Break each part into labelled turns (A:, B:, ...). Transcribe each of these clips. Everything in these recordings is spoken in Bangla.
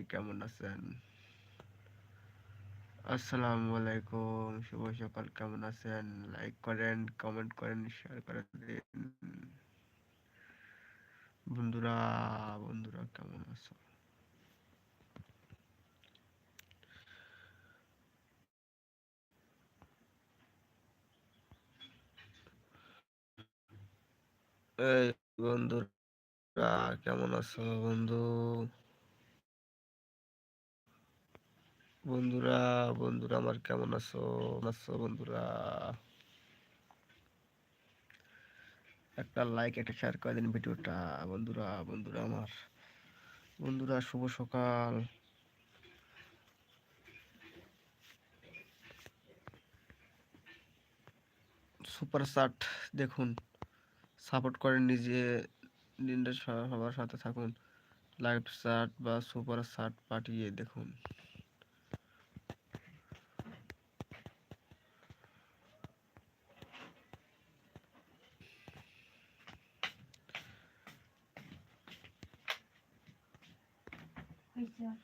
A: ভাই, কেমন আছেন? আসসালামু আলাইকুম শুভ সকাল, কেমন আছেন? লাইক করেন কমেন্ট করেন শেয়ার করে দিন। বন্ধুরা বন্ধুরা, কেমন আছো? এই বন্ধুরা, কেমন আছো বন্ধু? বন্ধুরা বন্ধুরা আমার কেমন আছো? আছো বন্ধুরা? একটা লাইক একটা শেয়ার করে দিন ভিডিওটা, বন্ধুরা বন্ধুরা আমার। বন্ধুরা, শুভ সকাল। সুপার চাট দেখুন সাপোর্ট করেন নিজে, দিনটা সবার সাথে থাকুন। লাইভ চাট বা সুপার চাট পাঠিয়ে দেখুন। 回家。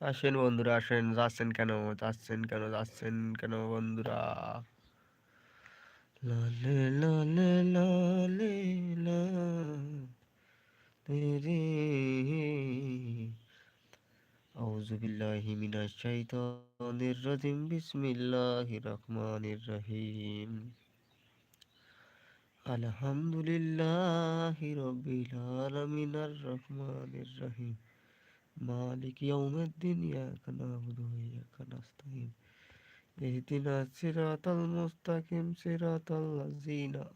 A: আসেন বন্ধুরা আসেন যাচ্ছেন কেন যাচ্ছেন কেন যাচ্ছেন কেন বন্ধুরা লালে লালে লালে আউযু বিল্লাহি মিনাশ শাইতানির রাজিম বিসমিল্লাহির রহমানির রহিম আলহামদুলিল্লাহি রাব্বিল আলামিন আর রহমানির রহিম মালিক ইয়াউমিদ্দিন, ইয়াকা না'বুদু ওয়া ইয়াকা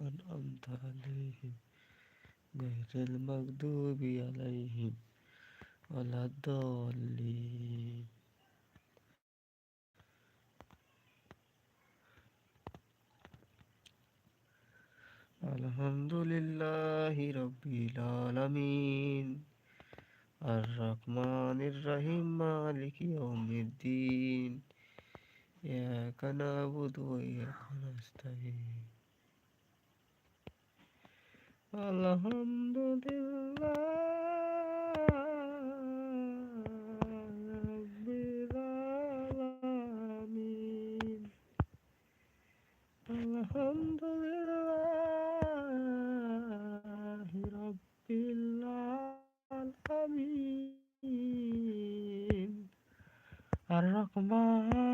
A: আন'আমতা আলাইহিম। গায়রিল মাগদুবি আলাইহিম। ওয়ালাদ-দাল্লিন আলহামদুলিল্লাহি রাব্বিল আলামিন আর রহমানির রহিম মালিক ইয়াউমিদ্দিন ইয়াকা না'বুদু ওয়া ইয়াকা নাস্তাইন আলহামদুলিল্লাহি আলহামদুলিল্লাহি রাব্বিল আলামিন আর রহমান